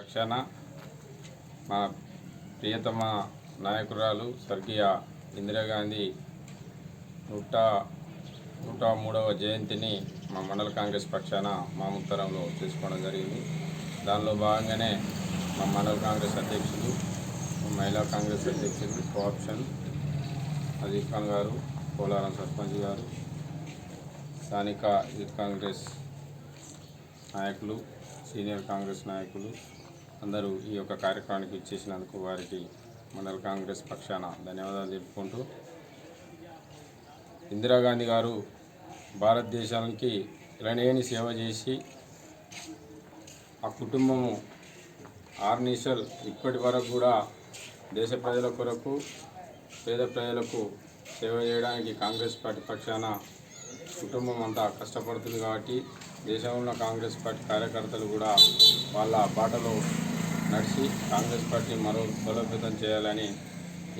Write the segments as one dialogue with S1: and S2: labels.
S1: పక్షాన మా ప్రియతమ నాయకురాలు స్వర్గీయ ఇందిరాగాంధీ నూట నూట మూడవ జయంతిని మా మండల కాంగ్రెస్ పక్షాన మా ఉత్తరంలో చేసుకోవడం జరిగింది. దానిలో భాగంగానే మా మండల కాంగ్రెస్ అధ్యక్షులు మా మహిళా కాంగ్రెస్ అధ్యక్షులు కోఆప్షన్ అజీజ్ ఖాన్ గారు పోలారం సర్పంచ్ గారు స్థానిక యూత్ కాంగ్రెస్ నాయకులు సీనియర్ కాంగ్రెస్ నాయకులు అందరూ ఈ యొక్క కార్యక్రమానికి ఇచ్చేసినందుకు వారికి మండల కాంగ్రెస్ పక్షాన ధన్యవాదాలు తెలుపుకుంటూ ఇందిరాగాంధీ గారు భారతదేశానికి ఎనలేని సేవ చేసి ఆ కుటుంబము ఆర్నిషల్ ఇప్పటి వరకు కూడా దేశ ప్రజల కొరకు పేద ప్రజలకు సేవ చేయడానికి కాంగ్రెస్ పార్టీ పక్షాన కుటుంబం అంతా కష్టపడుతుంది కాబట్టి దేశంలో కాంగ్రెస్ పార్టీ కార్యకర్తలు కూడా వాళ్ళ బాటలో నడిచి కాంగ్రెస్ పార్టీ మరో బలోపేతం చేయాలని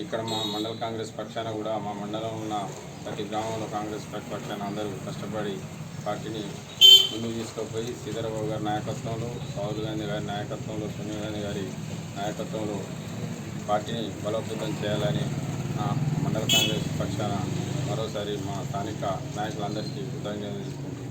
S1: ఇక్కడ మా మండల కాంగ్రెస్ పక్షాన కూడా మా మండలం ఉన్న ప్రతి గ్రామంలో కాంగ్రెస్ పార్టీ పక్షాన అందరూ కష్టపడి పార్టీని ముందుకు తీసుకుపోయి సీతారాబాబు గారి నాయకత్వంలో రాహుల్ గాంధీ గారి నాయకత్వంలో సోనియా గాంధీ గారి నాయకత్వంలో పార్టీని బలోపేతం చేయాలని నా మండల కాంగ్రెస్ పక్షాన మరోసారి మా స్థానిక నాయకులందరికీ కృతజ్ఞతలు తీసుకుంటూ